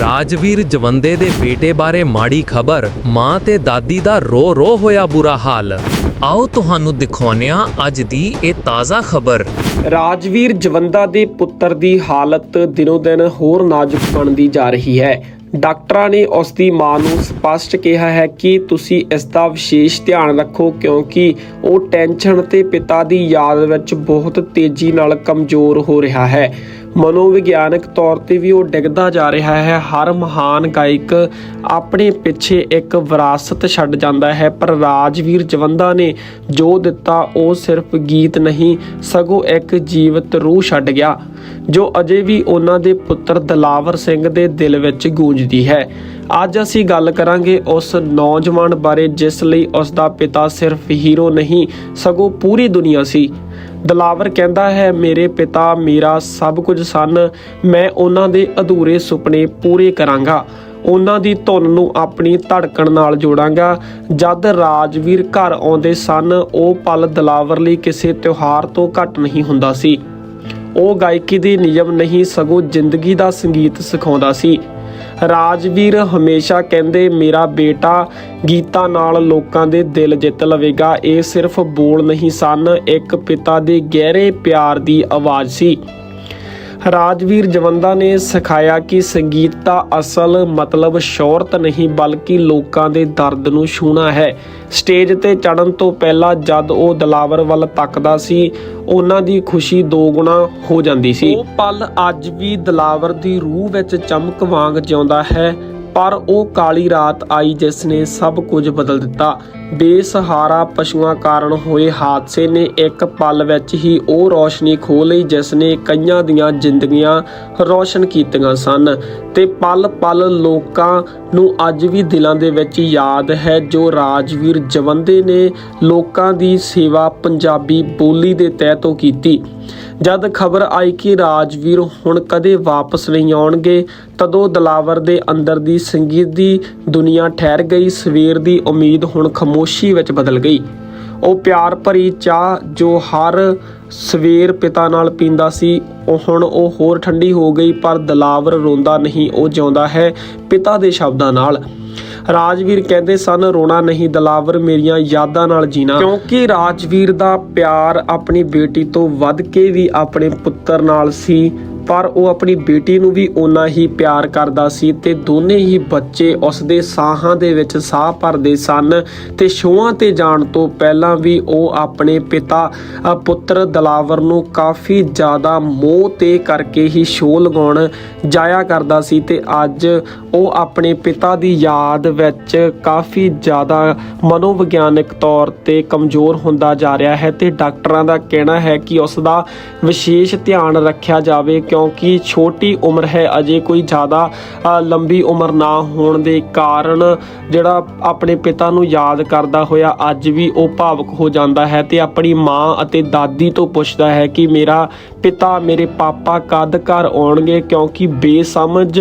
ਰਾਜਵੀਰ ਜਵੰਦੇ ਦੇ ਬੇਟੇ ਬਾਰੇ ਮਾੜੀ ਖਬਰ, ਮਾਂ ਤੇ ਦਾਦੀ ਦਾ ਰੋ ਰੋ ਹੋਇਆ ਬੁਰਾ ਹਾਲ। ਆਓ ਤੁਹਾਨੂੰ ਦਿਖਾਉਂਦੇ ਹਾਂ ਅੱਜ ਦੀ ਇਹ ਤਾਜ਼ਾ ਖਬਰ। ਰਾਜਵੀਰ ਜਵੰਦਾ ਦੇ ਪੁੱਤਰ ਦੀ ਹਾਲਤ ਦਿਨੋ-ਦਿਨ ਹੋਰ ਨਾਜ਼ੁਕ ਬਣਦੀ ਜਾ ਰਹੀ ਹੈ। ਡਾਕਟਰਾਂ ਨੇ ਉਸ ਦੀ ਮਾਂ ਨੂੰ ਸਪਸ਼ਟ ਕਿਹਾ ਹੈ ਕਿ ਤੁਸੀਂ ਇਸ ਦਾ ਵਿਸ਼ੇਸ਼ ਧਿਆਨ ਰੱਖੋ ਕਿਉਂਕਿ ਉਹ ਟੈਨਸ਼ਨ ਤੇ ਪਿਤਾ ਦੀ ਯਾਦ ਵਿੱਚ ਬਹੁਤ ਤੇਜ਼ੀ ਨਾਲ ਕਮਜ਼ੋਰ ਹੋ ਰਿਹਾ ਹੈ। ਮਨੋਵਿਗਿਆਨਕ ਤੌਰ ਤੇ ਵੀ ਉਹ ਡਿੱਗਦਾ ਜਾ ਰਿਹਾ ਹੈ। ਹਰ ਮਹਾਨ ਗਾਇਕ ਆਪਣੇ ਪਿੱਛੇ ਇੱਕ ਵਿਰਾਸਤ ਛੱਡ ਜਾਂਦਾ ਹੈ, ਪਰ ਰਾਜਵੀਰ ਜਵੰਦਾ ਨੇ ਜੋ ਦਿੱਤਾ ਉਹ ਸਿਰਫ ਗੀਤ ਨਹੀਂ, ਸਗੋਂ ਇੱਕ ਜੀਵਤ ਰੂਹ ਛੱਡ ਗਿਆ, ਜੋ ਅਜੇ ਵੀ ਉਹਨਾਂ ਦੇ ਪੁੱਤਰ ਦਲਾਵਰ ਸਿੰਘ ਦੇ ਦਿਲ ਵਿੱਚ ਗੂੰਜਦੀ ਹੈ। ਅੱਜ ਅਸੀਂ ਗੱਲ ਕਰਾਂਗੇ ਉਸ ਨੌਜਵਾਨ ਬਾਰੇ, ਜਿਸ ਲਈ ਉਸ ਦਾ ਪਿਤਾ ਸਿਰਫ ਹੀਰੋ ਨਹੀਂ, ਸਗੋਂ ਪੂਰੀ ਦੁਨੀਆ ਸੀ। ਦਲਾਵਰ ਕਹਿੰਦਾ ਹੈ, ਮੇਰੇ ਪਿਤਾ ਮੇਰਾ ਸਭ ਕੁਝ ਸਨ। ਮੈਂ ਉਹਨਾਂ ਦੇ ਅਧੂਰੇ ਸੁਪਨੇ ਪੂਰੇ ਕਰਾਂਗਾ। ਉਹਨਾਂ ਦੀ ਧੁਨ ਨੂੰ ਆਪਣੀ ਧੜਕਣ ਨਾਲ ਜੋੜਾਂਗਾ। ਜਦ ਰਾਜਵੀਰ ਘਰ ਆਉਂਦੇ ਸਨ, ਉਹ ਪਲ ਦਲਾਵਰ ਲਈ ਕਿਸੇ ਤਿਉਹਾਰ ਤੋਂ ਘੱਟ ਨਹੀਂ ਹੁੰਦਾ ਸੀ। ਉਹ ਗਾਇਕੀ ਦੇ ਨਿਯਮ ਨਹੀਂ, ਸਗੋਂ ਜ਼ਿੰਦਗੀ ਦਾ ਸੰਗੀਤ ਸਿਖਾਉਂਦਾ ਸੀ। ਰਾਜਵੀਰ ਹਮੇਸ਼ਾ ਕਹਿੰਦੇ, ਮੇਰਾ ਬੇਟਾ ਗੀਤਾਂ ਨਾਲ ਲੋਕਾਂ ਦੇ ਦਿਲ ਜਿੱਤ ਲਵੇਗਾ। ਇਹ ਸਿਰਫ ਬੋਲ ਨਹੀਂ ਸਨ, ਇੱਕ ਪਿਤਾ ਦੇ ਗਹਿਰੇ ਪਿਆਰ ਦੀ ਆਵਾਜ਼ ਸੀ। ਰਾਜਵੀਰ ਜਵੰਦਾ ਨੇ ਸਿਖਾਇਆ ਕਿ ਸੰਗੀਤ ਦਾ ਅਸਲ ਮਤਲਬ ਸ਼ੌਹਰਤ ਨਹੀਂ, ਬਲਕਿ ਲੋਕਾਂ ਦੇ ਦਰਦ ਨੂੰ ਛੂਣਾ ਹੈ। ਸਟੇਜ ਤੇ ਚੜਨ ਤੋਂ ਪਹਿਲਾਂ ਜਦ ਉਹ ਦਲਾਵਰ ਵੱਲ ਤੱਕਦਾ ਸੀ, ਉਹਨਾਂ ਦੀ ਖੁਸ਼ੀ ਦੋ ਗੁਣਾ ਹੋ ਜਾਂਦੀ ਸੀ। ਉਹ ਪਲ ਅੱਜ ਵੀ ਦਲਾਵਰ ਦੀ ਰੂਹ ਵਿੱਚ ਚਮਕ ਵਾਂਗ ਜਿਉਂਦਾ ਹੈ, ਪਰ ਉਹ ਕਾਲੀ ਰਾਤ ਆਈ ਜਿਸ ਨੇ ਸਭ ਕੁਝ ਬਦਲ ਦਿੱਤਾ। ਬੇਸਹਾਰਾ ਪਸ਼ੂਆਂ ਕਾਰਨ ਹੋਏ ਹਾਦਸੇ ਨੇ ਇੱਕ ਪਲ ਵਿੱਚ ਹੀ ਉਹ ਰੋਸ਼ਨੀ ਖੋ ਲਈ, ਜਿਸ ਨੇ ਕਈਆਂ ਦੀਆਂ ਜ਼ਿੰਦਗੀਆਂ ਰੌਸ਼ਨ ਕੀਤੀਆਂ ਸਨ। ਤੇ ਪਲ ਪਲ ਲੋਕਾਂ ਨੂੰ ਅੱਜ ਵੀ ਦਿਲਾਂ ਦੇ ਵਿੱਚ ਯਾਦ ਹੈ, ਜੋ ਰਾਜਵੀਰ ਜਵੰਦੇ ਨੇ ਲੋਕਾਂ ਦੀ ਸੇਵਾ ਪੰਜਾਬੀ ਬੋਲੀ ਦੇ ਤਹਿ ਤੋਂ ਕੀਤੀ। ਜਦ ਖਬਰ ਆਈ ਕਿ ਰਾਜਵੀਰ ਹੁਣ ਕਦੇ ਵਾਪਸ ਨਹੀਂ ਆਉਣਗੇ, ਤਦੋਂ ਦਲਾਵਰ ਦੇ ਅੰਦਰ ਦੀ ਸੰਗੀਤ ਦੀ ਦੁਨੀਆ ਠਹਿਰ ਗਈ। ਸਵੇਰ ਦੀ ਉਮੀਦ ਹੁਣ ਖਮੋ ਖਾਮੋਸ਼ੀ ਵਿੱਚ ਬਦਲ ਗਈ। ਉਹ ਪਿਆਰ ਭਰੀ ਚਾਹ ਜੋ ਹਰ ਸਵੇਰ ਪਿਤਾ ਨਾਲ ਪੀਂਦਾ ਸੀ, ਉਹ ਹੁਣ ਉਹ ਹੋਰ ਠੰਡੀ ਹੋ ਗਈ, ਪਰ ਦਲਾਵਰ ਰੋਂਦਾ ਨਹੀਂ, ਉਹ ਜਿਉਂਦਾ ਹੈ ਪਿਤਾ ਦੇ ਸ਼ਬਦਾਂ ਨਾਲ। ਰਾਜਵੀਰ ਕਹਿੰਦੇ ਸਨ, ਰੋਣਾ ਨਹੀਂ, ਦਲਾਵਰ ਮੇਰੀਆਂ ਯਾਦਾਂ ਨਾਲ ਜੀਣਾ। ਕਿਉਂਕਿ ਰਾਜਵੀਰ ਦਾ ਪਿਆਰ ਆਪਣੀ ਬੇਟੀ ਤੋਂ ਵੱਧ ਕੇ ਵੀ ਆਪਣੇ ਪੁੱਤਰ ਨਾਲ ਸੀ। ਪਰ ਉਹ ਆਪਣੀ ਬੇਟੀ ਨੂੰ ਵੀ ਓਨਾ ਹੀ ਪਿਆਰ ਕਰਦਾ ਸੀ ਤੇ ਦੋਨੇ ਹੀ ਬੱਚੇ ਉਸ ਦੇ ਸਾਹਾਂ ਦੇ ਵਿੱਚ ਸਾਹ ਭਰਦੇ ਸਨ ਤੇ ਸ਼ੋਆਂ ਤੇ ਜਾਣ ਤੋਂ ਪਹਿਲਾਂ ਵੀ ਉਹ ਆਪਣੇ ਪਿਤਾ ਪੁੱਤਰ ਦਲਾਵਰ ਨੂੰ ਕਾਫੀ ਜ਼ਿਆਦਾ ਮੋਹ ਤੇ ਕਰਕੇ ਹੀ ਸ਼ੋਅ ਲਗਾਉਣ ਜਾਇਆ ਕਰਦਾ ਸੀ ਤੇ ਅੱਜ ਉਹ ਆਪਣੇ ਪਿਤਾ ਦੀ ਯਾਦ ਵਿੱਚ ਕਾਫੀ ਜ਼ਿਆਦਾ ਮਨੋਵਿਗਿਆਨਕ ਤੌਰ ਤੇ ਕਮਜ਼ੋਰ ਹੁੰਦਾ ਜਾ ਰਿਹਾ ਹੈ ਤੇ ਡਾਕਟਰਾਂ ਦਾ ਕਹਿਣਾ ਹੈ ਕਿ ਉਸ ਦਾ ਵਿਸ਼ੇਸ਼ ਧਿਆਨ ਰੱਖਿਆ ਜਾਵੇ ਕਿਉਂਕਿ ਛੋਟੀ ਉਮਰ ਹੈ, ਅਜੇ ਕੋਈ ਜ਼ਿਆਦਾ ਲੰਬੀ ਉਮਰ ਨਾ ਹੋਣ ਦੇ ਕਾਰਨ ਜਿਹੜਾ ਆਪਣੇ ਪਿਤਾ ਨੂੰ ਯਾਦ ਕਰਦਾ ਹੋਇਆ, ਅੱਜ ਵੀ ਉਹ ਭਾਵਕ ਹੋ ਜਾਂਦਾ ਹੈ ਤੇ ਆਪਣੀ ਮਾਂ ਅਤੇ ਦਾਦੀ ਤੋਂ ਪੁੱਛਦਾ ਹੈ ਕਿ ਮੇਰਾ ਪਿਤਾ, ਮੇਰੇ ਪਾਪਾ ਕਦ ਘਰ ਆਉਣਗੇ? ਕਿਉਂਕਿ ਬੇਸਮਝ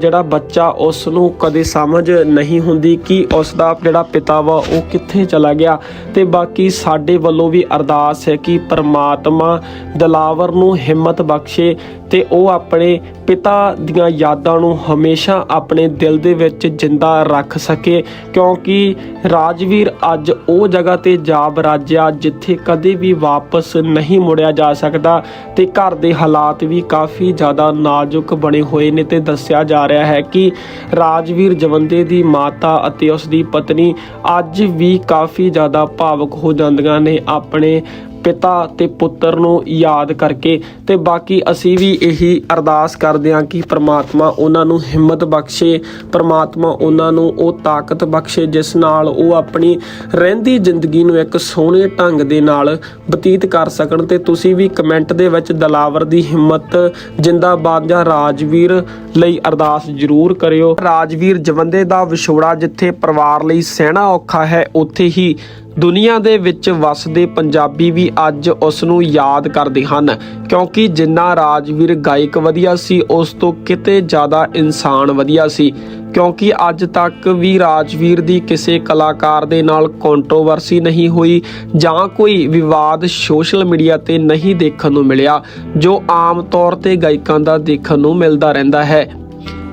ਜਿਹੜਾ ਬੱਚਾ ਉਸ ਨੂੰ ਕਦੇ ਸਮਝ ਨਹੀਂ ਹੁੰਦੀ ਕਿ ਉਸ ਦਾ ਜਿਹੜਾ ਪਿਤਾ ਵਾ ਉਹ ਕਿੱਥੇ ਚਲਾ ਗਿਆ। ਤੇ ਬਾਕੀ ਸਾਡੇ ਵੱਲੋਂ ਵੀ ਅਰਦਾਸ ਹੈ ਕਿ ਪਰਮਾਤਮਾ ਦਲਾਵਰ ਨੂੰ ਹਿੰਮਤ ਬਖਸ਼ੇ ਤੇ ਉਹ ਆਪਣੇ ਪਿਤਾ ਦੀਆਂ ਯਾਦਾਂ ਨੂੰ ਹਮੇਸ਼ਾ ਆਪਣੇ ਦਿਲ ਦੇ ਵਿੱਚ ਜਿੰਦਾ ਰੱਖ ਸਕੇ, ਕਿਉਂਕਿ ਰਾਜਵੀਰ ਅੱਜ ਉਹ ਜਗ੍ਹਾ ਤੇ ਜਾ ਬਰਾਜਿਆ ਜਿੱਥੇ ਕਦੇ ਵੀ ਵਾਪਸ ਨਹੀਂ ਮੁੜਿਆ ਜਾ ਸਕਦਾ ਤੇ ਘਰ ਦੇ ਹਾਲਾਤ ਵੀ ਕਾਫੀ ਜ਼ਿਆਦਾ ਨਾਜ਼ੁਕ ਬਣੇ ਹੋਏ ਨੇ ਤੇ ਦੱਸਿਆ ਜਾ ਰਿਹਾ ਹੈ ਕਿ ਰਾਜਵੀਰ ਜਵੰਦੇ ਦੀ ਮਾਤਾ ਅਤੇ ਉਸ ਦੀ ਪਤਨੀ ਅੱਜ ਵੀ ਕਾਫੀ ਜ਼ਿਆਦਾ ਭਾਵੁਕ ਹੋ ਜਾਂਦੀਆਂ ਨੇ, ਆਪਣੇ ਪਿਤਾ ਤੇ ਪੁੱਤਰ ਨੂੰ ਯਾਦ ਕਰਕੇ ਤੇ ਬਾਕੀ ਅਸੀਂ ਵੀ ਇਹੀ ਅਰਦਾਸ ਕਰਦੇ ਹਾਂ ਕਿ ਪ੍ਰਮਾਤਮਾ ਉਹਨਾਂ ਨੂੰ ਹਿੰਮਤ ਬਖਸ਼ੇ, ਪ੍ਰਮਾਤਮਾ ਉਹਨਾਂ ਨੂੰ ਉਹ ਤਾਕਤ ਬਖਸ਼ੇ, ਜਿਸ ਨਾਲ ਉਹ ਆਪਣੀ ਰਹਿੰਦੀ ਜ਼ਿੰਦਗੀ ਨੂੰ ਇੱਕ ਸੋਹਣੇ ਢੰਗ ਦੇ ਨਾਲ ਬਤੀਤ ਕਰ ਸਕਣ ਤੇ ਤੁਸੀਂ ਵੀ ਕਮੈਂਟ ਦੇ ਵਿੱਚ ਦਲਾਵਰ ਦੀ ਹਿੰਮਤ, ਜਿੰਦਾਬਾਦ ਜਾਂ ਰਾਜਵੀਰ ਲਈ ਅਰਦਾਸ ਜ਼ਰੂਰ ਕਰਿਓ। ਰਾਜਵੀਰ ਜਵੰਦੇ ਦਾ ਵਿਛੋੜਾ ਜਿੱਥੇ ਪਰਿਵਾਰ ਲਈ ਸਹਿਣਾ ਔਖਾ ਹੈ, ਉੱਥੇ ਹੀ ਦੁਨੀਆ ਦੇ ਵਿੱਚ ਵੱਸਦੇ ਪੰਜਾਬੀ ਵੀ ਅੱਜ ਉਸ ਨੂੰ ਯਾਦ ਕਰਦੇ ਹਨ, ਕਿਉਂਕਿ ਜਿੰਨਾ ਰਾਜਵੀਰ ਗਾਇਕ ਵਧੀਆ ਸੀ, ਉਸ ਤੋਂ ਕਿਤੇ ਜ਼ਿਆਦਾ ਇਨਸਾਨ ਵਧੀਆ ਸੀ। ਕਿਉਂਕਿ ਅੱਜ ਤੱਕ ਵੀ ਰਾਜਵੀਰ ਦੀ ਕਿਸੇ ਕਲਾਕਾਰ ਦੇ ਨਾਲ ਕੰਟਰੋਵਰਸੀ ਨਹੀਂ ਹੋਈ, ਜਾਂ ਕੋਈ ਵਿਵਾਦ ਸੋਸ਼ਲ ਮੀਡੀਆ ਤੇ ਨਹੀਂ ਦੇਖਣ ਨੂੰ ਮਿਲਿਆ, ਜੋ ਆਮ ਤੌਰ ਤੇ ਗਾਇਕਾਂ ਦਾ ਦੇਖਣ ਨੂੰ ਮਿਲਦਾ ਰਹਿੰਦਾ ਹੈ।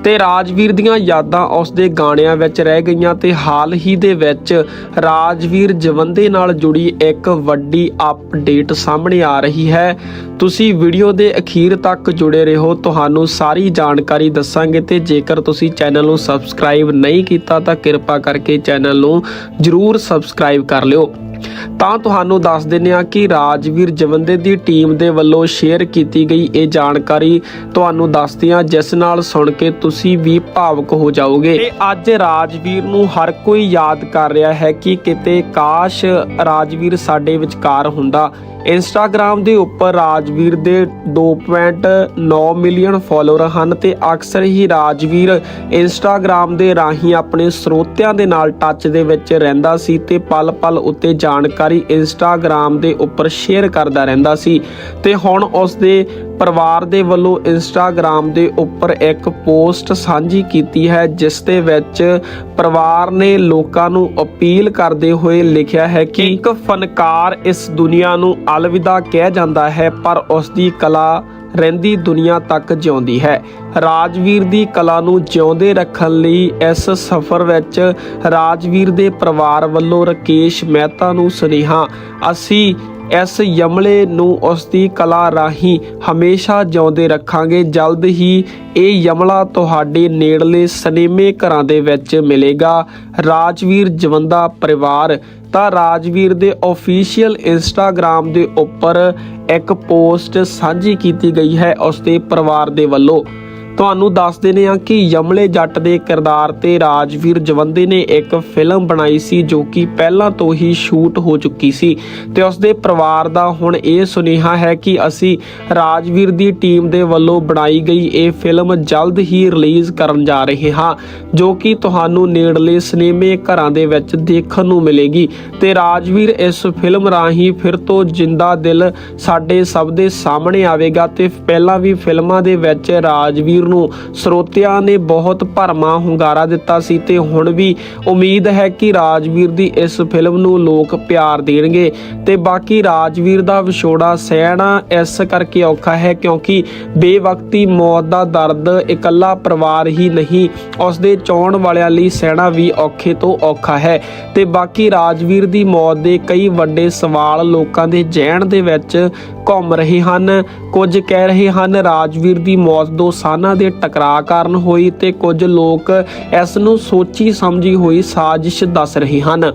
ਤੇ ਰਾਜਵੀਰ ਦੀਆਂ ਯਾਦਾਂ ਉਸ ਦੇ ਗਾਣਿਆਂ ਵਿੱਚ ਰਹਿ ਗਈਆਂ ਤੇ ਹਾਲ ਹੀ ਦੇ ਵਿੱਚ ਰਾਜਵੀਰ ਜਵੰਦੇ ਨਾਲ ਜੁੜੀ ਇੱਕ ਵੱਡੀ ਅਪਡੇਟ ਸਾਹਮਣੇ ਆ ਰਹੀ ਹੈ। ਤੁਸੀਂ ਵੀਡੀਓ ਦੇ ਅਖੀਰ ਤੱਕ ਜੁੜੇ ਰਹੋ। ਤੁਹਾਨੂੰ ਸਾਰੀ ਜਾਣਕਾਰੀ ਦੱਸਾਂਗੇ ਤੇ ਜੇਕਰ ਤੁਸੀਂ ਚੈਨਲ ਨੂੰ ਸਬਸਕ੍ਰਾਈਬ ਨਹੀਂ ਕੀਤਾ ਤਾਂ ਕਿਰਪਾ ਕਰਕੇ ਚੈਨਲ ਨੂੰ ਜਰੂਰ ਸਬਸਕ੍ਰਾਈਬ ਕਰ ਲਿਓ। ਤਾਂ ਤੁਹਾਨੂੰ ਦੱਸ ਦਿੰਨੇ ਆ ਕਿ ਰਾਜਵੀਰ ਜਵੰਦੇ ਦੀ ਟੀਮ ਦੇ ਵੱਲੋਂ ਸ਼ੇਅਰ ਕੀਤੀ ਗਈ ਇਹ ਜਾਣਕਾਰੀ ਤੁਹਾਨੂੰ ਦੱਸਦੇ ਹਾਂ, ਜਿਸ ਨਾਲ ਸੁਣ ਕੇ ਤੁਸੀਂ ਵੀ ਭਾਵੁਕ ਹੋ ਜਾਓਗੇ। ਤੇ ਅੱਜ ਰਾਜਵੀਰ ਨੂੰ ਹਰ ਕੋਈ ਯਾਦ ਕਰ ਰਿਹਾ ਹੈ ਕਿ ਕਿਤੇ ਕਾਸ਼ ਰਾਜਵੀਰ ਸਾਡੇ ਵਿਚਕਾਰ ਹੁੰਦਾ। ਇੰਸਟਾਗ੍ਰam ਦੇ ਉੱਪਰ ਰਾਜਵੀਰ ਦੇ 2.9 ਮਿਲੀਅਨ ਫਾਲੋਅਰ ਹਨ ਤੇ ਅਕਸਰ ਹੀ ਰਾਜਵੀਰ ਇੰਸਟਾਗ੍ਰam ਦੇ ਰਾਹੀਂ ਆਪਣੇ ਸਰੋਤਿਆਂ ਦੇ ਨਾਲ ਟੱਚ ਦੇ ਵਿੱਚ ਰਹਿੰਦਾ ਸੀ ਤੇ ਪਲ-ਪਲ ਉੱਤੇ ਜਾਣਕਾਰੀ ਇੰਸਟਾਗ੍ਰam ਦੇ ਉੱਪਰ ਸ਼ੇਅਰ ਕਰਦਾ ਰਹਿੰਦਾ ਸੀ ਤੇ ਹੁਣ ਉਸ ਦੇ ਪਰਿਵਾਰ ਦੇ ਵੱਲੋਂ ਇੰਸਟਾਗ੍ਰam ਦੇ ਉੱਪਰ ਇੱਕ ਪੋਸਟ ਸਾਂਝੀ ਕੀਤੀ ਹੈ, ਜਿਸ ਦੇ ਵਿੱਚ ਪਰਿਵਾਰ ਨੇ ਲੋਕਾਂ ਨੂੰ ਅਪੀਲ ਕਰਦੇ ਹੋਏ ਲਿਖਿਆ ਹੈ ਕਿ ਇੱਕ ਫਨਕਾਰ ਇਸ ਦੁਨੀਆ ਨੂੰ ਅਲਵਿਦਾ ਕਹਿ ਜਾਂਦਾ ਹੈ, ਪਰ ਉਸ ਦੀ ਕਲਾ ਰਹਿੰਦੀ ਦੁਨੀਆ ਤੱਕ ਜਿਉਂਦੀ ਹੈ। ਰਾਜਵੀਰ ਦੀ ਕਲਾ ਨੂੰ ਜਿਉਂਦੇ ਰੱਖਣ ਲਈ ਇਸ ਸਫ਼ਰ ਵਿੱਚ ਰਾਜਵੀਰ ਦੇ ਪਰਿਵਾਰ ਵੱਲੋਂ ਰਕੇਸ਼ ਮਹਿਤਾ ਨੂੰ ਸੁਨੇਹਾ, ਅਸੀਂ ਇਸ ਯਮਲੇ ਨੂੰ ਉਸ ਦੀ ਕਲਾ ਰਾਹੀਂ ਹਮੇਸ਼ਾ ਜਿਉਂਦੇ ਰੱਖਾਂਗੇ। ਜਲਦ ਹੀ ਇਹ ਯਮਲਾ ਤੁਹਾਡੇ ਨੇੜਲੇ ਸਿਨੇਮੇ ਘਰਾਂ ਦੇ ਵਿੱਚ ਮਿਲੇਗਾ। ਰਾਜਵੀਰ ਜਵੰਦਾ ਪਰਿਵਾਰ ਤਾਂ ਰਾਜਵੀਰ ਦੇ ਅਫੀਸ਼ੀਅਲ ਇੰਸਟਾਗ੍ਰam ਦੇ ਉੱਪਰ ਇੱਕ ਪੋਸਟ ਸਾਂਝੀ ਕੀਤੀ ਗਈ ਹੈ ਉਸ ਦੇ ਪਰਿਵਾਰ ਦੇ ਵੱਲੋਂ। ਤੁਹਾਨੂੰ ਦੱਸ ਦਿੰਦੇ ਹਾਂ ਕਿ ਯਮਲੇ ਜੱਟ ਦੇ ਕਿਰਦਾਰ ਤੇ ਰਾਜਵੀਰ ਜਵੰਦੇ ਨੇ ਇੱਕ ਫਿਲਮ ਬਣਾਈ ਸੀ ਜੋ ਕਿ ਪਹਿਲਾਂ ਤੋਂ ਹੀ ਸ਼ੂਟ ਹੋ ਚੁੱਕੀ ਸੀ ਤੇ ਉਸ ਦੇ ਪਰਿਵਾਰ ਦਾ ਹੁਣ ਇਹ ਸੁਨੇਹਾ ਹੈ ਕਿ ਅਸੀਂ ਰਾਜਵੀਰ ਦੀ ਟੀਮ ਦੇ ਵੱਲੋਂ ਬਣਾਈ ਗਈ ਇਹ ਫਿਲਮ ਜਲਦ ਹੀ ਰਿਲੀਜ਼ ਕਰਨ ਜਾ ਰਹੇ ਹਾਂ, ਜੋ ਕਿ ਤੁਹਾਨੂੰ ਨੇੜਲੇ ਸਿਨੇਮੇ ਘਰਾਂ ਦੇ ਵਿੱਚ ਦੇਖਣ ਨੂੰ ਮਿਲੇਗੀ। ਤੇ ਰਾਜਵੀਰ ਇਸ ਫਿਲਮ ਰਾਹੀਂ ਫਿਰ ਤੋਂ ਜਿੰਦਾ ਦਿਲ ਸਾਡੇ ਸਭ ਦੇ ਸਾਹਮਣੇ ਆਵੇਗਾ ਤੇ ਪਹਿਲਾਂ ਵੀ ਫਿਲਮਾਂ ਦੇ ਵਿੱਚ ਰਾਜਵੀਰ ਨੂੰ ਸਰੋਤਿਆਂ ਨੇ ਬਹੁਤ ਭਰਮਾ ਹੁੰਗਾਰਾ ਦਿੱਤਾ ਸੀ ਤੇ ਹੁਣ ਵੀ ਉਮੀਦ ਹੈ ਕਿ ਰਾਜਵੀਰ ਦੀ ਇਸ ਫਿਲਮ ਨੂੰ ਲੋਕ ਪਿਆਰ ਦੇਣਗੇ। ਤੇ ਬਾਕੀ ਰਾਜਵੀਰ ਦਾ ਵਿਛੋੜਾ ਸਹਿਣਾ ਇਸ ਕਰਕੇ ਔਖਾ ਹੈ ਕਿਉਂਕਿ ਬੇਵਕਤੀ ਮੌਤ ਦਾ ਦਰਦ ਇਕੱਲਾ ਪਰਿਵਾਰ ਹੀ ਨਹੀਂ ਉਸ ਦੇ ਚਾਹਣ ਵਾਲਿਆਂ ਲਈ ਸਹਿਣਾ ਵੀ ਔਖੇ ਤੋਂ ਔਖਾ ਹੈ। ਤੇ ਬਾਕੀ ਰਾਜਵੀਰ ਦੀ ਮੌਤ ਦੇ ਕਈ ਵੱਡੇ ਸਵਾਲ ਲੋਕਾਂ ਦੇ ਜ਼ਿਹਨ ਦੇ ਵਿੱਚ ਘੁੰਮ ਰਹੇ ਹਨ। ਕੁਝ ਕਹਿ ਰਹੇ ਹਨ, ਰਾਜਵੀਰ ਦੀ ਮੌਤ ਦੋ ਸਾਨਾਂ ਦੇ ਟਕਰਾਅ ਕਾਰਨ ਹੋਈ ਤੇ ਕੁਝ ਲੋਕ ਇਸ ਨੂੰ ਸੋਚੀ ਸਮਝੀ ਹੋਈ ਸਾਜ਼ਿਸ਼ ਦੱਸ ਰਹੇ ਹਨ।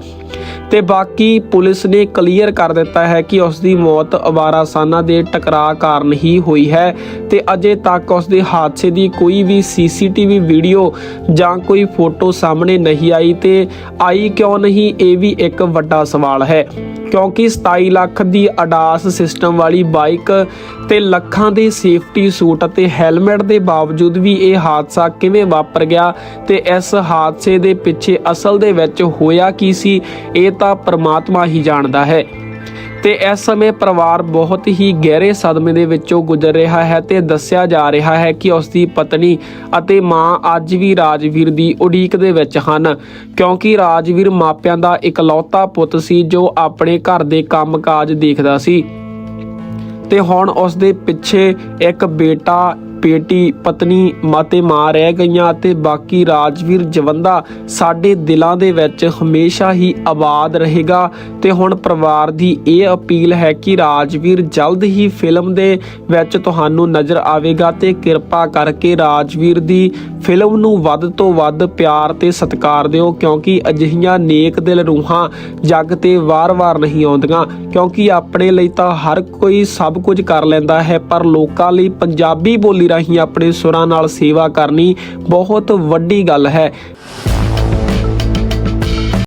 ਤੇ ਬਾਕੀ ਪੁਲਿਸ ਨੇ ਕਲੀਅਰ ਕਰ ਦਿੱਤਾ ਹੈ ਕਿ ਉਸ ਦੀ ਮੌਤ ਅਵਾਰਾ ਸਾਨਾਂ ਦੇ ਟਕਰਾਅ ਕਾਰਨ ਹੀ ਹੋਈ ਹੈ ਤੇ ਅਜੇ ਤੱਕ ਉਸ ਦੇ ਹਾਦਸੇ ਦੀ ਕੋਈ ਵੀ ਸੀਸੀਟੀਵੀ ਵੀਡੀਓ ਜਾਂ ਕੋਈ ਫੋਟੋ ਸਾਹਮਣੇ ਨਹੀਂ ਆਈ ਤੇ ਆਈ ਕਿਉਂ ਨਹੀਂ, ਇਹ ਵੀ ਇੱਕ ਵੱਡਾ ਸਵਾਲ ਹੈ। ਕਿਉਂਕਿ 27 ਲੱਖ ਦੀ ਅਡਾਸ ਸਿਸਟਮ ਵਾਲੀ ਬਾਈਕ ਤੇ ਲੱਖਾਂ ਦੇ ਸੇਫਟੀ ਸੂਟ ਅਤੇ ਹੈਲਮਟ ਦੇ ਬਾਵਜੂਦ ਵੀ ਇਹ ਹਾਦਸਾ ਕਿਵੇਂ ਵਾਪਰ ਗਿਆ ਤੇ ਇਸ ਹਾਦਸੇ ਦੇ ਪਿੱਛੇ ਅਸਲ ਦੇ ਵਿੱਚ ਹੋਇਆ ਕੀ ਸੀ, ਇਹ ਤਾਂ ਪ੍ਰਮਾਤਮਾ ਹੀ ਜਾਣਦਾ ਹੈ। ਤੇ ਇਸ ਸਮੇਂ ਪਰਿਵਾਰ ਬਹੁਤ ਹੀ ਗਹਿਰੇ ਸਦਮੇ ਦੇ ਵਿੱਚੋਂ ਗੁਜ਼ਰ ਰਿਹਾ ਹੈ ਤੇ ਦੱਸਿਆ ਜਾ ਰਿਹਾ ਹੈ ਕਿ ਉਸ ਦੀ ਪਤਨੀ ਅਤੇ ਮਾਂ ਅੱਜ ਵੀ ਰਾਜਵੀਰ ਦੀ ਉਡੀਕ ਦੇ ਵਿੱਚ ਹਨ, ਕਿਉਂਕਿ ਰਾਜਵੀਰ ਮਾਪਿਆਂ ਦਾ ਇਕਲੌਤਾ ਪੁੱਤ ਸੀ ਜੋ ਆਪਣੇ ਘਰ ਦੇ ਕੰਮਕਾਜ ਦੇਖਦਾ ਸੀ। ਤੇ ਹੁਣ ਉਸ ਦੇ ਪਿੱਛੇ ਇੱਕ ਬੇਟਾ ਬੇਟੀ ਪਤਨੀ, ਮਾਤੇ ਮਾਂ ਰਹਿ ਗਈਆਂ ਅਤੇ ਬਾਕੀ ਰਾਜਵੀਰ ਜਵੰਦਾ ਸਾਡੇ ਦਿਲਾਂ ਦੇ ਵਿੱਚ ਹਮੇਸ਼ਾ ਹੀ ਆਬਾਦ ਰਹੇਗਾ। ਤੇ ਹੁਣ ਪਰਿਵਾਰ ਦੀ ਇਹ ਅਪੀਲ ਹੈ ਕਿ ਰਾਜਵੀਰ ਜਲਦ ਹੀ ਫਿਲਮ ਦੇ ਵਿੱਚ ਤੁਹਾਨੂੰ ਨਜ਼ਰ ਆਵੇਗਾ ਤੇ ਕਿਰਪਾ ਕਰਕੇ ਰਾਜਵੀਰ ਦੀ ਫਿਲਮ ਨੂੰ ਵੱਧ ਤੋਂ ਵੱਧ ਪਿਆਰ ਤੇ ਸਤਿਕਾਰ ਦਿਓ, ਕਿਉਂਕਿ ਅਜਿਹੀਆਂ ਨੇਕ ਦਿਲ ਰੂਹਾਂ ਜੱਗ ਤੇ ਵਾਰ-ਵਾਰ ਨਹੀਂ ਆਉਂਦੀਆਂ, ਕਿਉਂਕਿ ਆਪਣੇ ਲਈ ਤਾਂ ਹਰ ਕੋਈ ਸਭ ਕੁਝ ਕਰ ਲੈਂਦਾ ਹੈ, ਪਰ ਲੋਕਾਂ ਲਈ ਪੰਜਾਬੀ ਬੋਲੀ ਰਾਹੀਂ ਆਪਣੇ ਸੁਰਾਂ ਨਾਲ ਸੇਵਾ ਕਰਨੀ ਬਹੁਤ ਵੱਡੀ ਗੱਲ ਹੈ।